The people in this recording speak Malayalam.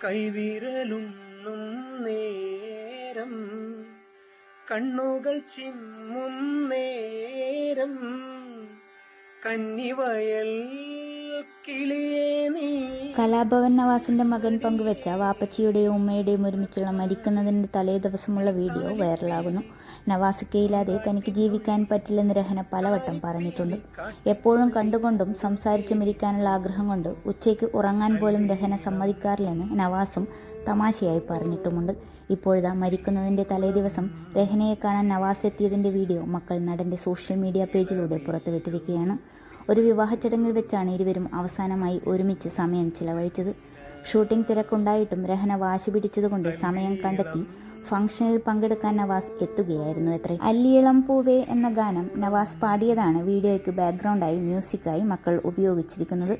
കൈവിരലുണ്ണും നേരം കണ്ണുകൾ ചിമ്മും നേരം കന്നിവയൽ കിളിയേ നീ കലാഭവൻ നവാസിന്റെ മകൻ പങ്കുവെച്ച വാപ്പച്ചിയുടെയും ഉമ്മയുടെയും ഒരുമിച്ചുള്ള മരിക്കുന്നതിന്റെ തലേ ദിവസമുള്ള വീഡിയോ വൈറലാകുന്നു. നവാസിക്കയില്ലാതെ തനിക്ക് ജീവിക്കാൻ പറ്റില്ലെന്ന് രഹന പലവട്ടം പറഞ്ഞിട്ടുണ്ട്. എപ്പോഴും കണ്ടുകൊണ്ടും സംസാരിച്ചും ഇരിക്കാനുള്ള ആഗ്രഹം കൊണ്ട് ഉച്ചയ്ക്ക് ഉറങ്ങാൻ പോലും രഹന സമ്മതിക്കാറില്ലെന്ന് നവാസും തമാശയായി പറഞ്ഞിട്ടുമുണ്ട്. ഇപ്പോഴിതാ മരിക്കുന്നതിന്റെ തലേ ദിവസം രഹനയെ കാണാൻ നവാസ് എത്തിയതിന്റെ വീഡിയോ മക്കൾ നടന്റെ സോഷ്യൽ മീഡിയ പേജിലൂടെ പുറത്തുവിട്ടിരിക്കുകയാണ്. ഒരു വിവാഹ ചടങ്ങിൽ വെച്ചാണ് ഇരുവരും അവസാനമായി ഒരുമിച്ച് സമയം ചിലവഴിച്ചത്. ഷൂട്ടിംഗ് തിരക്കുണ്ടായിട്ടും രഹന വാശി പിടിച്ചതുകൊണ്ട് സമയം കണ്ടെത്തി ഫംഗ്ഷനിൽ പങ്കെടുക്കാൻ നവാസ് എത്തുകയായിരുന്നു എത്ര അല്ലിയിളം പൂവേ എന്ന ഗാനം നവാസ് പാടിയതാണ് വീഡിയോയ്ക്ക് ബാക്ക്ഗ്രൗണ്ടായി മ്യൂസിക്കായി മക്കൾ ഉപയോഗിച്ചിരിക്കുന്നത്.